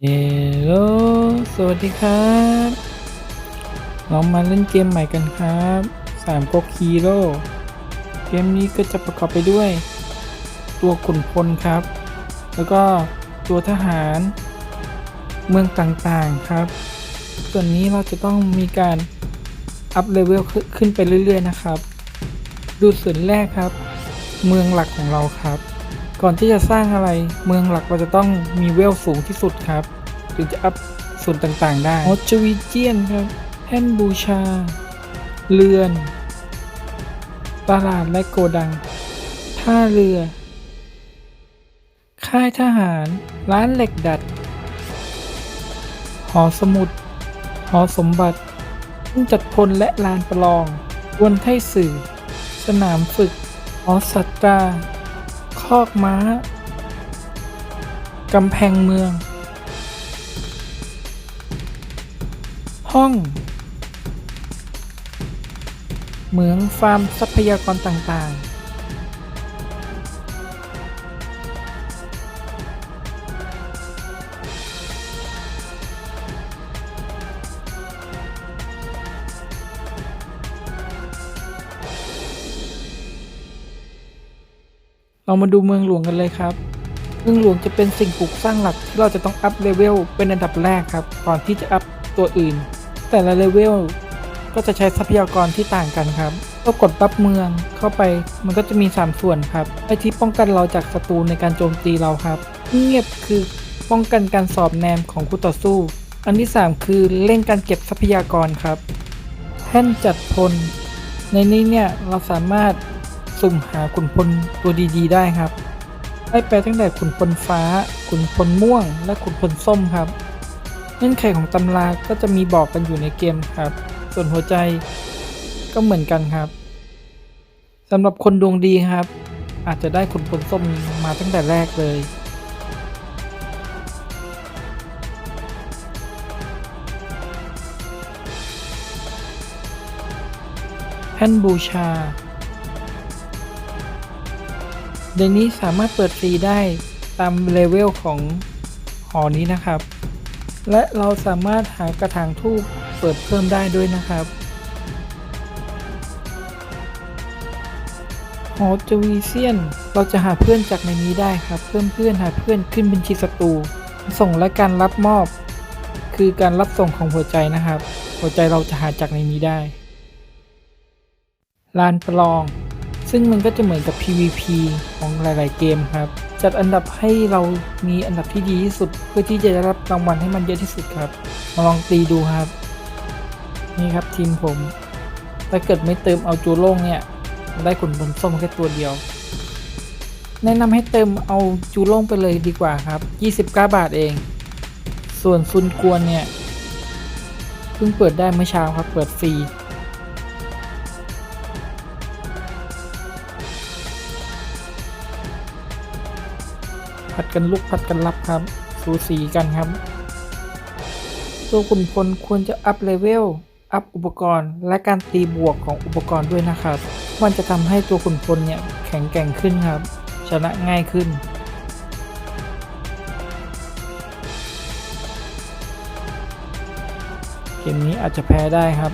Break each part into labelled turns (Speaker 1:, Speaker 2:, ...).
Speaker 1: เฮลโลสวัสดีครับ เรามาเล่นเกมใหม่กันครับสามก๊กฮีโร่เกมนี้ก็จะประกอบไปด้วย ตัวขุนพลครับ แล้วก็ตัวทหาร เมืองต่างๆครับ ส่วนนี้เราจะต้องมีการ อัพเลเวลขึ้นไปเรื่อย ๆ นะครับ ดูส่วนแรกครับ เมืองหลักของเราครับ ก่อนที่จะสร้างอะไรเมืองหลักเราจะต้องมีเวลสูงที่สุดครับ ถึงจะอัพส่วนต่างๆ ได้ออจวิเจียนครับแท่นบูชา เรือนตลาดและโกดัง ท่าเรือ ค่ายทหาร ร้านเหล็กดัด หอสมุด หอสมบัติ ห้องจัดพลและลานประลองวนไทสื่อ สนามฝึกหอสัตรา คอกม้า กำแพงเมือง ห้อง เหมืองฟาร์มทรัพยากรต่างๆ เรามาดูเมืองหลวงกันเลยครับ เมืองหลวงจะเป็นสิ่งปลูกสร้างหลักที่เราจะต้องอัพเลเวลเป็นอันดับแรกครับ ก่อนที่จะอัพตัวอื่น แต่ละเลเวลก็จะใช้ทรัพยากรที่ต่างกันครับก็กดปั๊บเมืองเข้าไป มันก็จะมี 3 ส่วนครับไอที่ป้องกันเราจากศัตรูในการโจมตีเราครับ เงียบคือป้องกันการสอบแนมของคู่ต่อสู้ อันที่ 3 คือเร่งการเก็บทรัพยากรครับ แท่นจัดพล ในนี้เนี่ยเราสามารถ สุ่มหาขุนพลตัวดีๆ ได้ครับได้ไปตั้งแต่ขุนพลฟ้า ขุนพลม่วง และขุนพลส้มครับ เงื่อนไขของตำราก็จะมีบอกกันอยู่ในเกมครับ ส่วนหัวใจก็เหมือนกันครับสำหรับคนดวงดีครับ อาจจะได้ขุนพลส้มมาตั้งแต่แรกเลยแท่นบูชา เดยวนี้สามารถเปิดฟรีได้ตามเลเวลของหอนี้นะครับ และเราสามารถหากระถางทูบเปิดเพิ่มได้ด้วยนะครับหอจวีเซียน เราจะหาเพื่อนจากในนี้ได้ครับ เพื่อนเพื่อนหาเพื่อนขึ้นบัญชีศัตรูส่งและการรับมอบ คือการรับส่งของหัวใจนะครับ หัวใจเราจะหาจากในนี้ได้ลานประลอง ซึ่งมันก็จะเหมือนกับ PVP ของหลาย ๆ เกมครับ จัดอันดับให้เรามีอันดับที่ดีที่สุด เพื่อที่จะได้รับรางวัลให้มันเยอะที่สุดครับ มาลองตีดูครับ นี่ครับทีมผม ถ้าเกิดไม่เติมเอาจูโล่งเนี่ย ได้ขุนพลส้มแค่ตัวเดียว แนะนำให้เติมเอาจูโล่งไปเลยดีกว่าครับ 29 บาทเอง ส่วนซุนกวนเนี่ยเพิ่งเปิดได้เมื่อเช้าครับ เปิดฟรี ผัดกันลุกผัดกันรับครับ สูสีกันครับ ตัวขุนพลควรจะอัพเลเวล อัพอุปกรณ์ และการตีบวกของอุปกรณ์ด้วยนะครับ มันจะทำให้ตัวขุนพลเนี่ยแข็งแกร่งขึ้นครับ ชนะง่ายขึ้นเกมนี้อาจจะแพ้ได้ครับ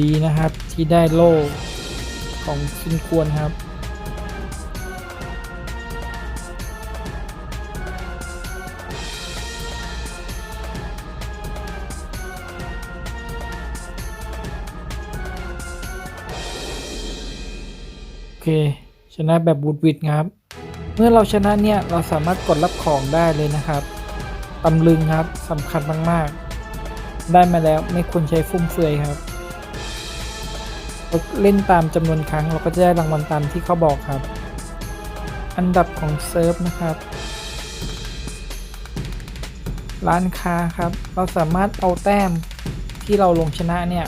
Speaker 1: ดีนะครับที่ได้โล่ของซินควรครับ โอเค ชนะแบบบูดวิดครับ เมื่อเราชนะเนี่ย เราสามารถกดรับของได้เลยนะครับตำลึงครับสำคัญมาก ๆ ได้มาแล้วไม่ควรใช้ฟุ่มเฟือยครับ เล่นตามจำนวนครั้ง เราก็จะได้รางวัลตามที่เขาบอกครับ อันดับของเซิร์ฟนะครับ ร้านค้าครับ เราสามารถเอาแต้มที่เราลงชนะเนี่ย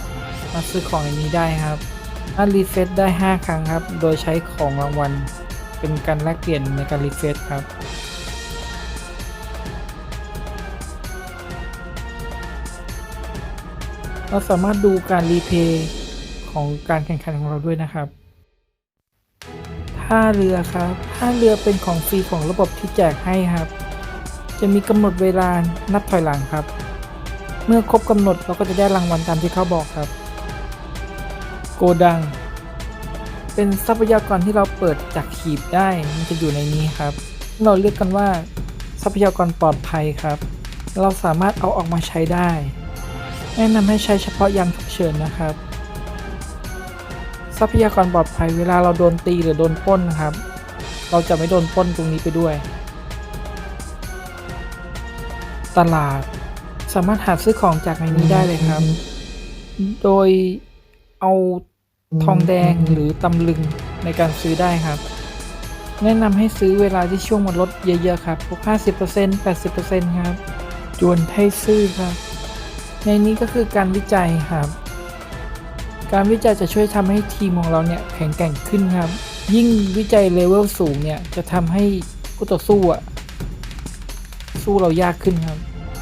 Speaker 1: มาซื้อของในนี้ได้ครับถ้ารีเฟซได้ 5 ครั้งครับ โดยใช้ของรางวัลเป็นการแลกเปลี่ยนในการรีเฟซครับเราสามารถดูการรีเพย์ ของการแข่งขันของเราด้วยนะครับท่าเรือครับท่าเรือเป็นของฟรีของระบบที่แจกให้ครับ จะมีกำหนดเวลานับถอยหลังครับ เมื่อครบกำหนดเราก็จะได้รางวัลตามที่เขาบอกครับ โกดัง เป็นทรัพยากรที่เราเปิดจากขีบได้มันจะอยู่ในนี้ครับ เราเรียกกันว่า ทรัพยากรปลอดภัยครับ เราสามารถเอาออกมาใช้ได้แนะนำให้ใช้เฉพาะยามฉุกเฉินนะครับ ทรัพยากรปลอดภัยเวลาเราโดนตีหรือโดนป้นนะครับ เราจะไม่โดนป้นตรงนี้ไปด้วย ตลาดสามารถหาซื้อของจากในนี้ได้เลยครับ โดยเอาทองแดงหรือตำลึงในการซื้อได้ครับ แนะนำให้ซื้อเวลาที่ช่วงมันลดเยอะ ๆ ครับพวก50% 80%ครับจวนให้ซื้อครับ ในนี้ก็คือการวิจัยครับ การวิจัยจะช่วยทำให้ทีมของเราเนี่ยแข็งแกร่งขึ้นครับ ยิ่งวิจัยเลเวลสูงเนี่ยจะทำให้คู่ต่อสู้อะสู้เรายากขึ้นครับ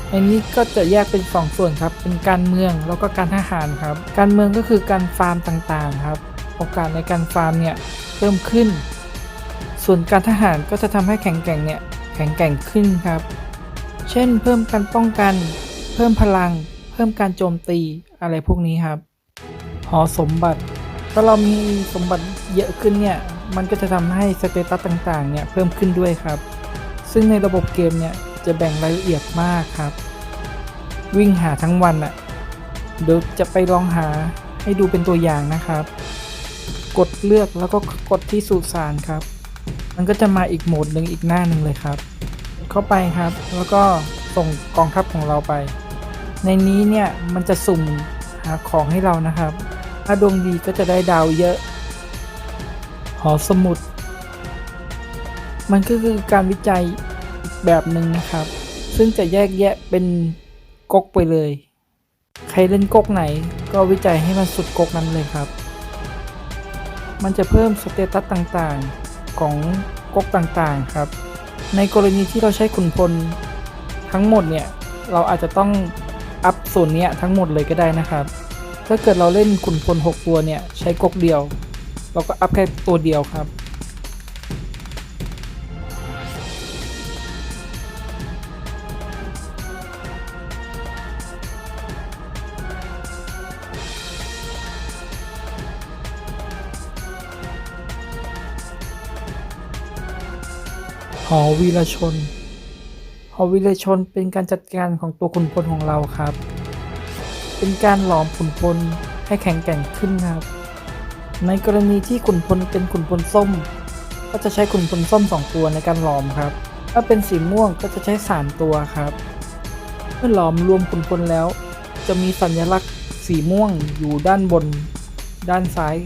Speaker 1: ในนี้ก็จะแยกเป็นสองส่วนครับ เป็นการเมืองแล้วก็การทหารครับ การเมืองก็คือการฟาร์มต่างๆครับ โอกาสในการฟาร์มเนี่ยเพิ่มขึ้น ส่วนการทหารก็จะทำให้แข็งแกร่งเนี่ยแข็งแกร่งขึ้นครับ เช่น เพิ่มการป้องกัน เพิ่มพลัง เพิ่มการโจมตีอะไรพวกนี้ครับ หอสมบัติ ถ้าเรามีสมบัติเยอะขึ้นเนี่ย มันก็จะทำให้สเตตัสต่างๆ เนี่ยเพิ่มขึ้นด้วยครับ ซึ่งในระบบเกมเนี่ยจะแบ่งรายละเอียดมากครับ วิ่งหาทั้งวันอะ่ะ เดี๋ยวจะไปลองหาให้ดูเป็นตัวอย่างนะครับ กดเลือกแล้วก็กดที่สุสานครับ มันก็จะมาอีกโหมดหนึ่งอีกหน้าหนึ่งเลยครับ เข้าไปครับ แล้วก็ส่งกองทัพของเราไป ในนี้เนี่ยมันจะสุ่มหาของให้เรานะครับ ถ้าดวงดีก็จะได้ดาวเยอะ หอสมุด มันก็คือการวิจัยอีกแบบหนึ่งนะครับ ซึ่งจะแยกแยะเป็นก๊กไปเลย ใครเล่นก๊กไหนก็วิจัยให้มันสุดก๊กนั้นเลยครับ มันจะเพิ่มสเตตัสต่างๆของก๊กต่างๆครับ ในกรณีที่เราใช้ขุนพลทั้งหมดเนี่ย เราอาจจะต้องอัพส่วนนี้ทั้งหมดเลยก็ได้นะครับ ถ้าเกิดเราเล่นขุนพล6ตัวเนี่ย ใช้กกเดียว เราก็อัพแค่ตัวเดียวครับ หอวีรชน หอวีรชนเป็นการจัดการของตัวขุนพลของเราครับ เป็นการหลอมขุนพลให้แข็งแกร่งขึ้นครับ ในกรณีที่ขุนพลเป็นขุนพลส้ม ก็จะใช้ขุนพลส้ม 2 ตัวในการหลอมครับ ถ้าเป็นสีม่วงก็จะใช้ 3 ตัวครับ เมื่อหลอมรวมขุนพลแล้ว จะมีสัญลักษณ์สีม่วงอยู่ด้านบน ด้านซ้าย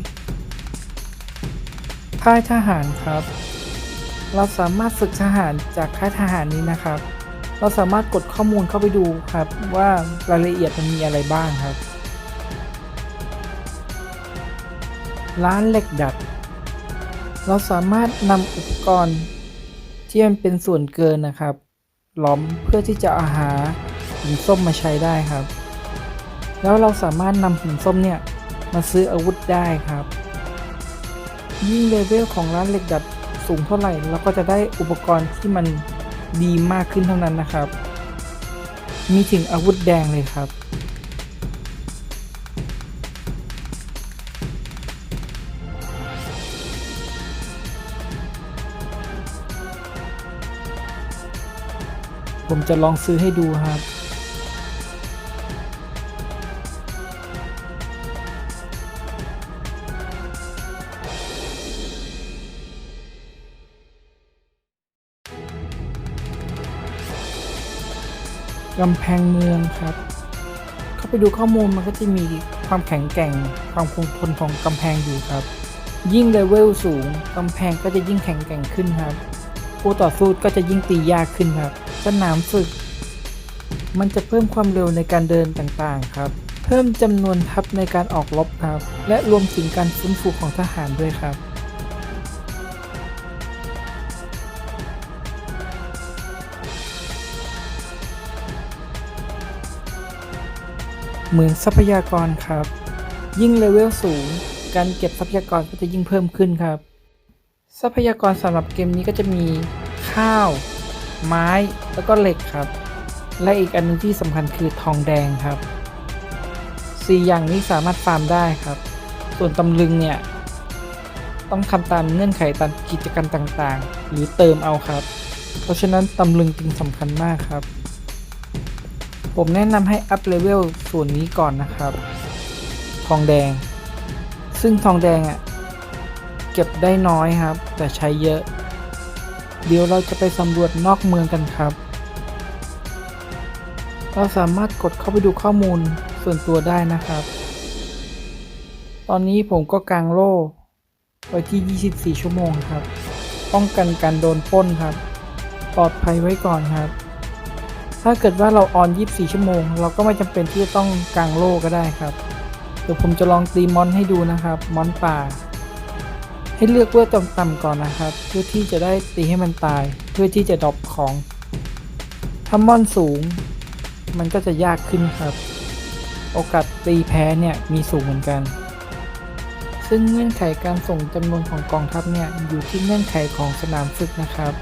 Speaker 1: ค่ายทหารครับ เราสามารถฝึกทหารจากค่ายทหารนี้นะครับ เราสามารถกดข้อมูลเข้าไปดูครับว่ารายละเอียดมันมีอะไรบ้างครับ ร้านเหล็กดัด เราสามารถนำอุปกรณ์ที่มันเป็นส่วนเกินนะครับหลอมเพื่อที่จะอาหาหินส้มมาใช้ได้ครับ แล้วเราสามารถนำหินส้มเนี่ยมาซื้ออาวุธได้ครับ ยิ่งเลเวลของร้านเหล็กดัดสูงเท่าไหร่เราก็จะได้อุปกรณ์ที่มัน ดีมากขึ้นเท่านั้นนะครับ มีถึงอาวุธแดงเลยครับ ผมจะลองซื้อให้ดูครับ กำแพงเมืองครับ เข้าไปดูข้อมูลมันก็จะมีความแข็งแกร่ง ความคงทนของกำแพงอยู่ครับ ยิ่งเลเวลสูงกำแพงก็จะยิ่งแข็งแกร่งขึ้นครับผู้ต่อสู้ก็จะยิ่งตียากขึ้นครับ สนามฝึก มันจะเพิ่มความเร็วในการเดินต่างๆครับ เพิ่มจำนวนทัพในการออกรบครับ และรวมถึงการฟื้นฟูของทหารด้วยครับ เหมือนทรัพยากรครับ ยิ่งเลเวลสูง การเก็บทรัพยากรก็จะยิ่งเพิ่มขึ้นครับ ทรัพยากรสำหรับเกมนี้ก็จะมีข้าว ไม้แล้วก็เหล็กครับ และอีกอันนึงที่สำคัญคือทองแดงครับสี่อย่างนี้สามารถฟาร์มได้ครับ ส่วนตำลึงเนี่ยต้องทำตามเงื่อนไขตามกิจกรรมต่างๆ หรือเติมเอาครับ เพราะฉะนั้นตำลึงจึงสำคัญมากครับ ผมแนะนำให้อัพเลเวลส่วนนี้ก่อนนะครับ ทองแดง ซึ่งทองแดงอะ่ะ เก็บได้น้อยครับ แต่ใช้เยอะ เดี๋ยวเราจะไปสำรวจนอกเมืองกันครับ เราสามารถกดเข้าไปดูข้อมูลส่วนตัวได้นะครับ ตอนนี้ผมก็กางโล่ไว้ที่ 24 ชั่วโมงครับ ป้องกันการโดนป้นครับ ปลอดภัยไว้ก่อนครับ ถ้าเกิดว่าเราออน 24 ชั่วโมง เราก็ไม่จำเป็นที่จะต้องกางโล่ก็ได้ครับ เดี๋ยวผมจะลองตีมอนให้ดูนะครับ มอนป่า ให้เลือกเวอร์ต่ำๆก่อนนะครับ เพื่อที่จะได้ตีให้มันตาย เพื่อที่จะดรอปของ ถ้ามอนสูง มันก็จะยากขึ้นครับ โอกาสตีแพ้เนี่ยมีสูงเหมือนกัน ซึ่งเงื่อนไขการส่งจำนวนของกองทัพเนี่ยอยู่ที่เงื่อนไขของสนามฝึกนะครับ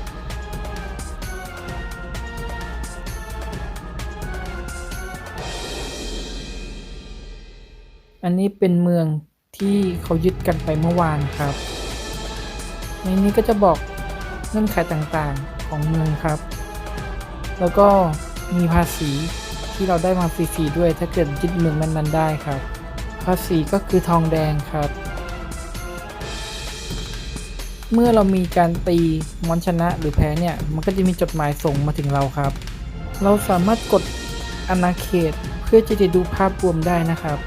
Speaker 1: อันนี้เป็นเมืองที่เขายึดกันไปเมื่อวานครับ ในนี้ก็จะบอกเงื่อนไขต่างๆของเมืองครับ แล้วก็มีภาษีที่เราได้มาฟรีๆด้วยถ้าเกิดยึดเมืองนั้นๆได้ครับ ภาษีก็คือทองแดงครับ เมื่อเรามีการตีมอนชนะหรือแพ้เนี่ย มันก็จะมีจดหมายส่งมาถึงเราครับ เราสามารถกดอาณาเขตเพื่อจะได้ดูภาพรวมได้นะครับ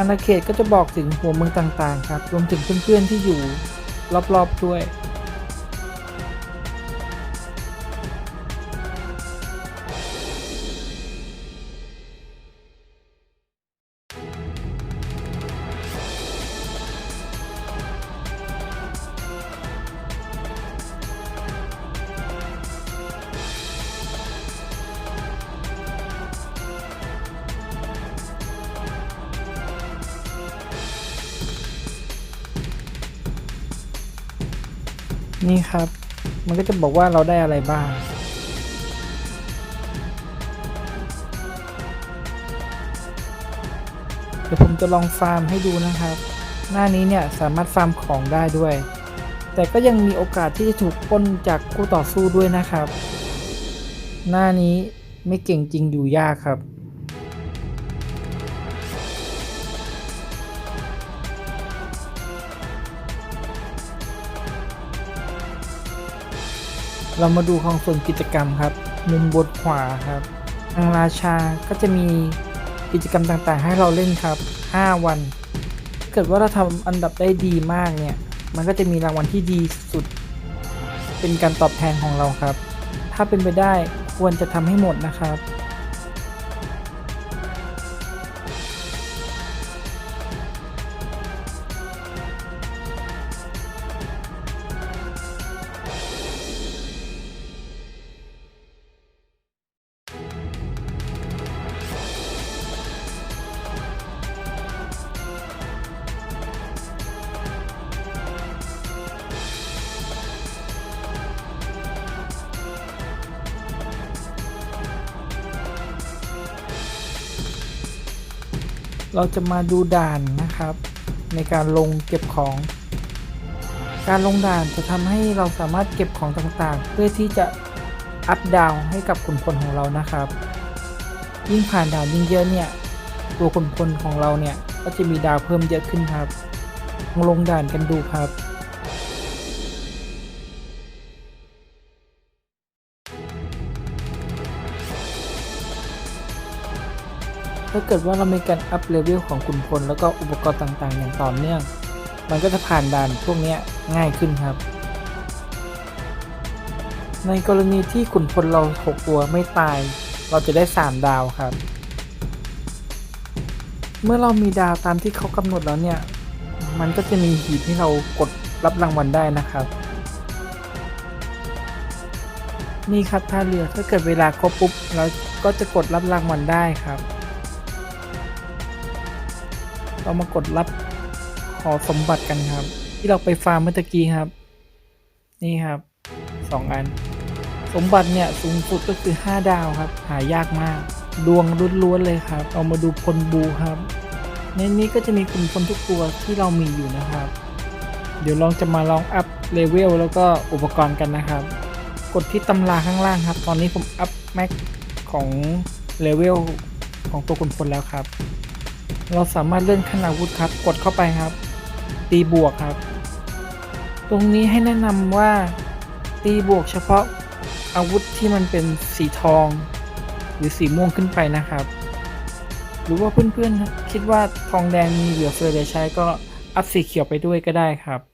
Speaker 1: อาณาเขตก็จะบอกถึงหัวเมืองต่างๆ ครับ รวมถึงเพื่อนๆที่อยู่รอบๆด้วย นี่ครับ มันก็จะบอกว่าเราได้อะไรบ้าง เดี๋ยวผมจะลองฟาร์มให้ดูนะครับ หน้านี้เนี่ยสามารถฟาร์มของได้ด้วย แต่ก็ยังมีโอกาสที่จะถูกปล้นจากคู่ต่อสู้ด้วยนะครับ หน้านี้ไม่เก่งจริงอยู่ยากครับ เรามาดูของส่วนกิจกรรมครับ มุมบนขวาครับทางราชาก็จะมีกิจกรรมต่างๆ ให้เราเล่นครับ 5 วัน เกิดว่าเราทำอันดับได้ดีมากเนี่ย มันก็จะมีรางวัลที่ดีสุด เป็นการตอบแทนของเราครับ ถ้าเป็นไปได้ควรจะทำให้หมดนะครับ เราจะมาดูด่านนะครับ ในการลงเก็บของ การลงด่านจะทำให้เราสามารถเก็บของต่างๆ เพื่อที่จะอัพดาวให้กับขุนพลของเรานะครับ ยิ่งผ่านด่านยิ่งเยอะเนี่ยตัวขุนพลของเราเนี่ยก็จะมีดาวเพิ่มเยอะขึ้นครับลองลงด่านกันดูครับ ถ้าเกิดว่าเรามีการอัพเลเวลของขุนพลแล้วก็อุปกรณ์ต่างๆ อย่างต่อเนื่อง มันก็จะผ่านด่านพวกนี้ง่ายขึ้นครับ ในกรณีที่ขุนพลเรา6ตัวไม่ตาย เราจะได้ 3 ดาวครับ เมื่อเรามีดาวตามที่เขากำหนดแล้วเนี่ย มันก็จะมีหีบให้เรากดรับรางวัลได้นะครับ นี่ครับท่าเรือถ้าเกิดเวลาครบปุ๊บเราก็จะกดรับรางวัลได้ครับ เรามากดรับขอสมบัติกันครับ ที่เราไปฟาร์มเมื่อตะกี้ครับ นี่ครับสองอัน สมบัติเนี่ยสูงสุดก็คือ 5 ดาวครับ หายากมาก ดวงล้วนๆเลยครับ เอามาดูพลบูครับ ในนี้ก็จะมีกลุ่มพลทุกตัวที่เรามีอยู่นะครับ เดี๋ยวลองจะมาลองอัพเลเวลแล้วก็อุปกรณ์กันนะครับ กดที่ตำราข้างล่างครับ ตอนนี้ผมอัพแม็กของเลเวลของตัวคุณพลแล้วครับ เราสามารถเลื่อนขั้นอาวุธครับ กดเข้าไปครับ ตีบวกครับ ตรงนี้ให้แนะนำว่าตีบวกเฉพาะอาวุธที่มันเป็นสีทอง หรือสีม่วงขึ้นไปนะครับ หรือว่าเพื่อนๆคิดว่าทองแดงมีเหลือเฟือเหลือใช้ก็อัพสีเขียวไปด้วยก็ได้ครับ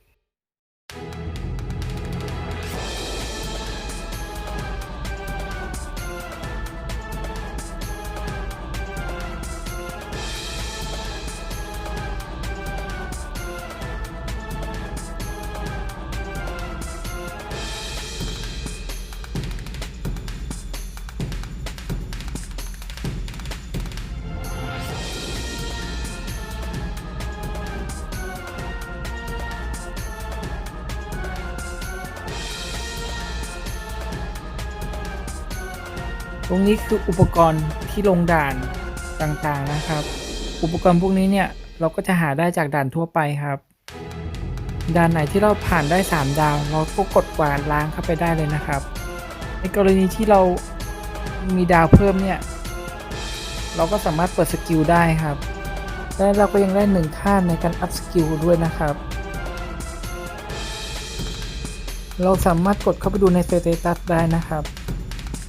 Speaker 1: นี้คืออุปกรณ์ที่ลงด่านต่างๆนะครับ อุปกรณ์พวกนี้เนี่ยเราก็จะหาได้จากด่านทั่วไปครับ ด่านไหนที่เราผ่านได้ 3 ดาว เราก็กดกวาดล้างเข้าไปได้เลยนะครับ ในกรณีที่เรามีดาวเพิ่มเนี่ย เราก็สามารถเปิดสกิลได้ครับ และเราก็ยังได้หนึ่งค่าในการอัพสกิลด้วยนะครับ เราสามารถกดเข้าไปดูในสเตตัสได้นะครับ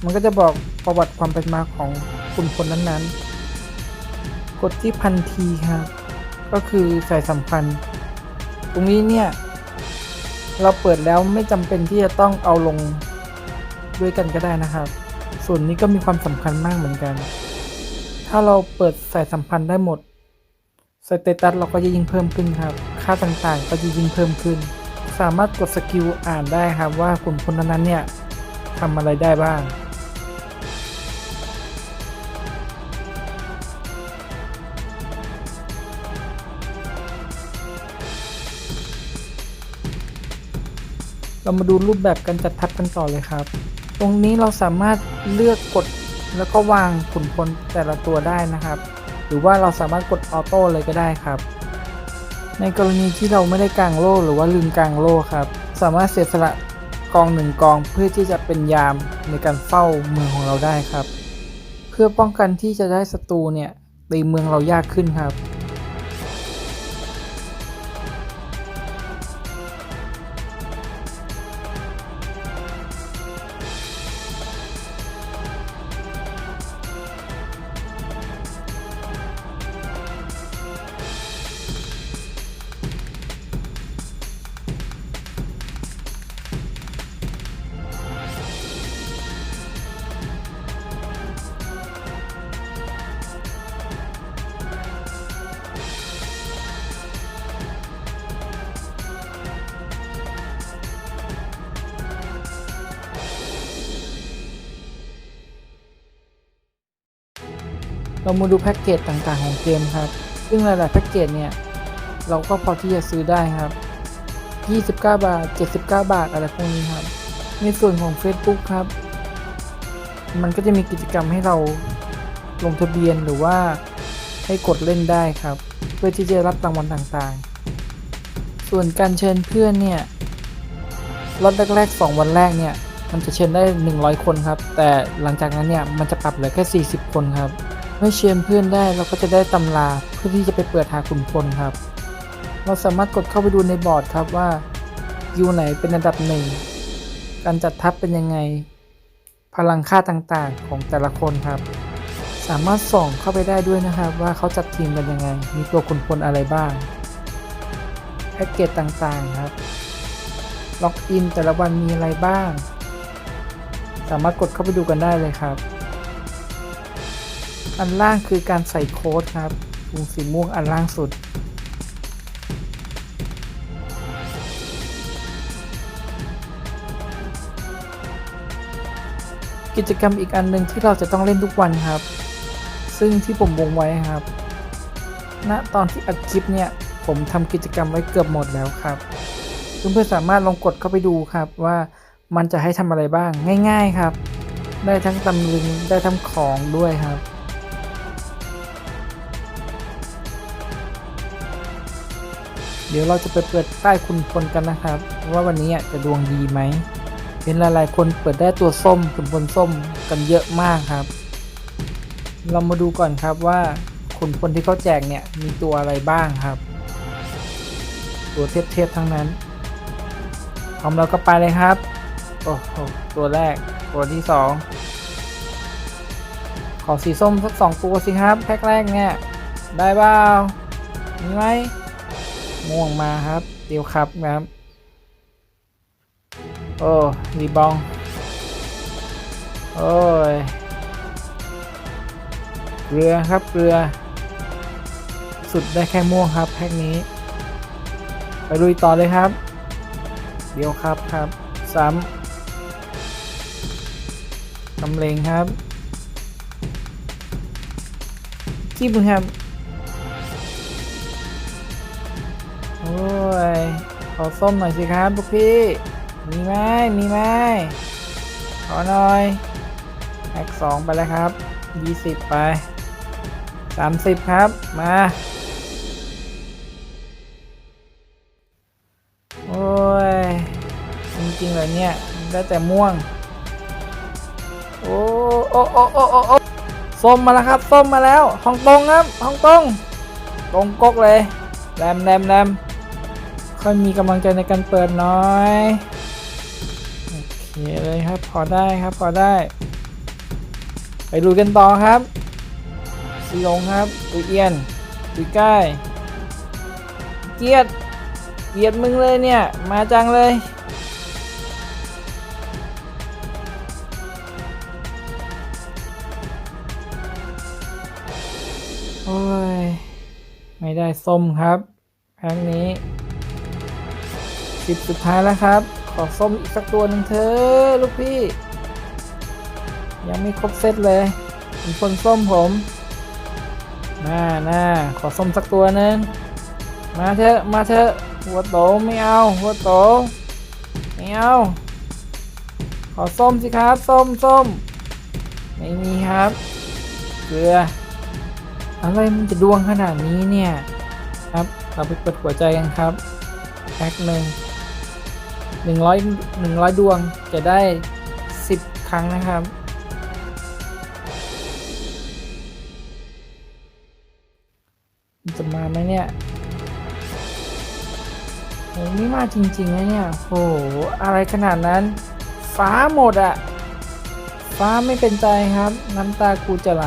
Speaker 1: มันก็จะบอกประวัติความเป็นมาของคุณคนนั้นๆ กดที่พันทีครับก็คือสายสัมพันธ์ ตรงนี้เนี่ย เราเปิดแล้วไม่จำเป็นที่จะต้องเอาลงด้วยกันก็ได้นะครับ ส่วนนี้ก็มีความสำคัญมากเหมือนกัน ถ้าเราเปิดสายสัมพันธ์ได้หมดสเตตัสเราก็จะยิ่งเพิ่มขึ้นครับ ค่าต่างๆก็จะยิ่งเพิ่มขึ้น สามารถกดสกิลอ่านได้ครับว่าคุณคนนั้นเนี่ยทำอะไรได้บ้าง เรามาดูรูปแบบการจัดทัพกันต่อเลยครับ ตรงนี้เราสามารถเลือกกดแล้วก็วางขุนพลแต่ละตัวได้นะครับ หรือว่าเราสามารถกดออโต้เลยก็ได้ครับ ในกรณีที่เราไม่ได้กางโล่หรือว่าลืมกางโล่ครับ สามารถเสียสละกองหนึ่งกองเพื่อที่จะเป็นยามในการเฝ้าเมืองของเราได้ครับ เพื่อป้องกันที่จะได้ศัตรูเนี่ยตีเมืองเรายากขึ้นครับ เรามาดูแพ็กเกจต่างๆของเกมครับ ซึ่งหลายๆแพ็กเกจเนี่ยเราก็พอที่จะซื้อได้ครับ 29 บาท 79 บาทอะไรพวกนี้ครับ ในส่วนของ Facebook ครับ มันก็จะมีกิจกรรมให้เราลงทะเบียนหรือว่าให้กดเล่นได้ครับ เพื่อที่จะรับรางวัลต่างๆ ส่วนการเชิญเพื่อนเนี่ยรอบแรกๆ2 วันแรกเนี่ยมันจะเชิญได้ 100 คนครับ แต่หลังจากนั้นเนี่ยมันจะปรับเหลือแค่ 40 คนครับ เมื่อเชิญเพื่อนได้เราก็จะได้ตำราเพื่อที่จะไปเปิดหาขุนพลครับ เราสามารถกดเข้าไปดูในบอร์ดครับว่ายูไหนเป็นอันดับหนึ่งการจัดทัพเป็นยังไง พลังค่าต่างๆของแต่ละคนครับ สามารถส่องเข้าไปได้ด้วยนะครับ ว่าเขาจัดทีมกันยังไง มีตัวขุนพลอะไรบ้างแพ็กเกจต่างๆครับ ล็อกอินแต่ละวันมีอะไรบ้าง สามารถกดเข้าไปดูกันได้เลยครับ อันล่างคือการใส่โค้ดครับถุงสีม่วงอันล่างสุด กิจกรรมอีกอันหนึ่งที่เราจะต้องเล่นทุกวันครับ ซึ่งที่ผมวงไว้ครับณตอนที่อัดคลิปเนี่ย ผมทำกิจกรรมไว้เกือบหมดแล้วครับเพื่อนๆสามารถลองกดเข้าไปดูครับว่ามันจะให้ทำอะไรบ้างง่าย ๆครับ ได้ทั้งตำลึงได้ทั้งของด้วยครับ เดี๋ยวเราจะไปเปิดป้ายคุณพลกันนะครับ ว่าวันนี้จะดวงดีไหมเห็นหลายๆ คนเปิดได้ตัวส้มคุณพลส้มกันเยอะมากครับ เรามาดูก่อนครับว่าขุนพลที่เขาแจกเนี่ยมีตัวอะไรบ้างครับ ตัวเทพๆทั้งนั้นพร้อมแล้วก็ไปเลยครับโอ้โหตัวแรกตัวที่สองขอสีส้มสักสองตัวสิครับแพ็คแรกเนี่ยได้เปล่ามีไหม ม่วงมาครับ เดียวครับนะครับ โอ้รีบอง โอ้ยเกลือครับเกลือ สุดได้แค่ม่วงครับแพ็คนี้ ไปลุยต่อเลยครับ เดียวครับครับ ซ้ำตำเลงครับจิ้มครับ โอ้ย ขอส้มหน่อยสิครับพวกพี่ มีไหมมีไหมขอหน่อยแพ็กสองไปแล้วครับยี่สิบไปสามสิบครับ มา โอ้ย จริงๆเลยเนี่ย ได้แต่ม่วงโอ้โอ้โอ้โอ้โอ้โอ้ส้มมาแล้วครับส้มมาแล้วห้องตรงครับห้องตรง ตรงกกเลย แรมแรมแรม ค่อยมีกำลังใจในการเปิดน้อยโอเคเลยครับพอได้ครับพอได้ ไปดูกันต่อครับสีลงครับตุยเอียนตุยใกล้เกียดเกียดมึงเลยเนี่ยมาจังเลยโอ้ย ไม่ได้ส้มครับ ครั้งนี้ สิบสุดท้ายแล้วครับ ขอส้มอีกสักตัวหนึ่งเถอะลูกพี่ ยังไม่ครบเซตเลยเป็นคนส้มผมน่าน่าขอส้มสักตัวนึงมาเถอะมาเถอะหัวโตไม่เอาหัวโตไม่เอาขอส้มสิครับส้มส้มไม่มีครับเกลืออะไรมันจะดวงขนาดนี้เนี่ยครับเราไปเปิดหัวใจกันครับแพ็คหนึ่ง หนึ่งร้อยหนึ่งร้อยดวงจะได้สิบครั้งนะครับมันจะมาไหมเนี่ยโหไม่มาจริงๆนะเนี่ยโหอะไรขนาดนั้น ฟ้าหมดอะฟ้าไม่เป็นใจครับ น้ำตากูจะไหล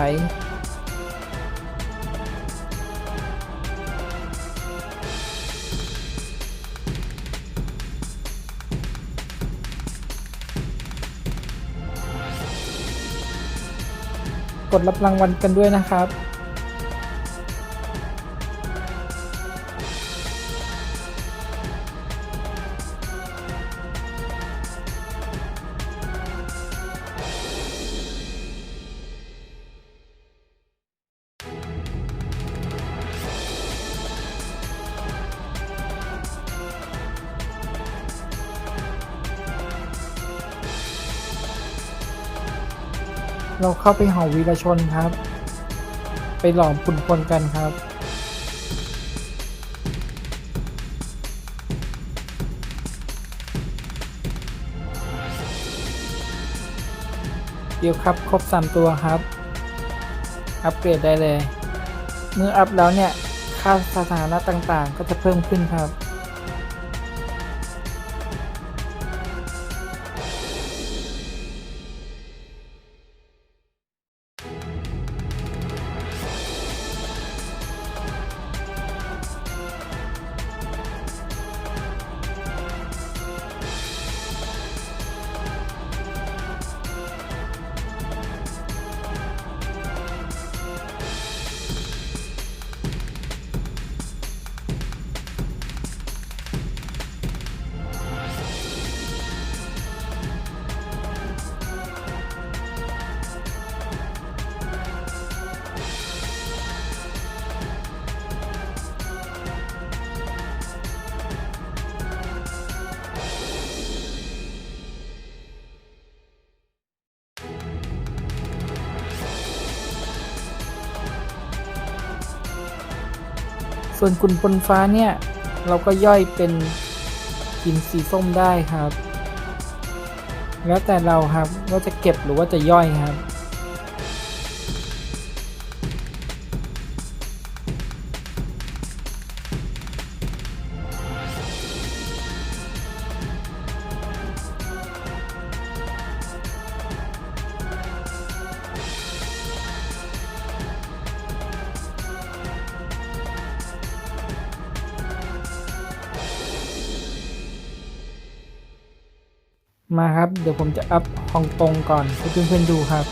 Speaker 1: กดรับรางวัลกันด้วยนะครับ เราเข้าไปหอวีรชนครับ ไปหลอมขุนพลกันครับเดี๋ยวครับครบ 3 ตัวครับ อัปเกรดได้เลย เมื่ออัพแล้วเนี่ย ค่าสถานะต่างๆ ก็จะเพิ่มขึ้นครับ ส่วนกุนปนฟ้าเนี่ย เราก็ย่อยเป็นหินสีส้มได้ครับ แล้วแต่เราครับว่าจะเก็บหรือว่าจะย่อยครับ มาครับ เดี๋ยวผมจะอัพฮองตงก่อนให้เพื่อนๆดูครับ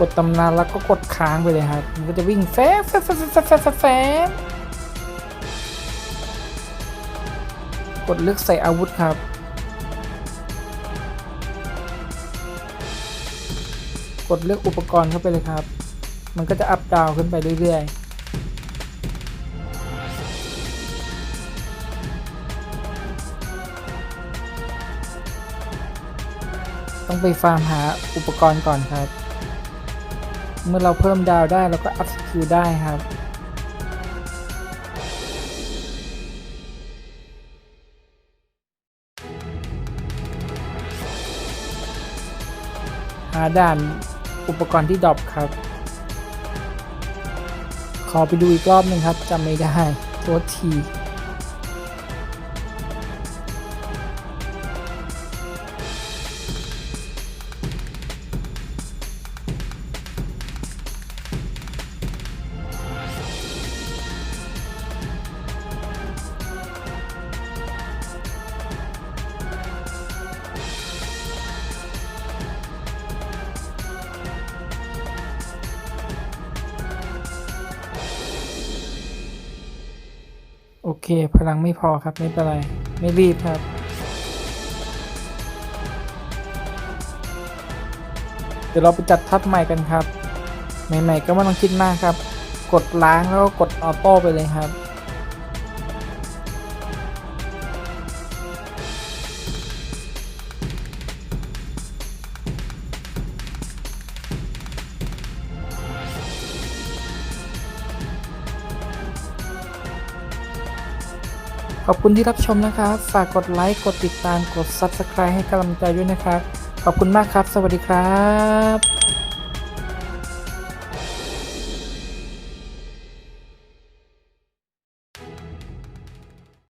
Speaker 1: กดตำนานแล้วก็กดค้างไปเลยครับ มันก็จะวิ่งแฟบแฟบแฟบแฟบแฟบแฟบแฟบกดเลือกใส่อาวุธครับ กดเลือกอุปกรณ์เข้าไปเลยครับ มันก็จะอัพดาวขึ้นไปเรื่อยๆ ต้องไปฟาร์มหาอุปกรณ์ก่อนครับ เมื่อเราเพิ่มดาวได้เราก็อัพสกิลได้ครับ หาด่านอุปกรณ์ที่ดรอปครับ ขอไปดูอีกรอบหนึ่งครับจำไม่ได้โทษที โอเค พลังไม่พอครับ ไม่เป็นไร ไม่รีบครับ เดี๋ยวเราไปจัดทัพใหม่กันครับ ใหม่ ๆ ก็ไม่ต้องคิดมากครับ กดล้างแล้วก็กดออโต้ไปเลยครับ ขอบคุณที่รับชมนะครับ ฝากกดไลค์ กดติดตาม กด Subscribe ให้กำลังใจด้วยนะครับ ขอบคุณมากครับ สวัสดีครับ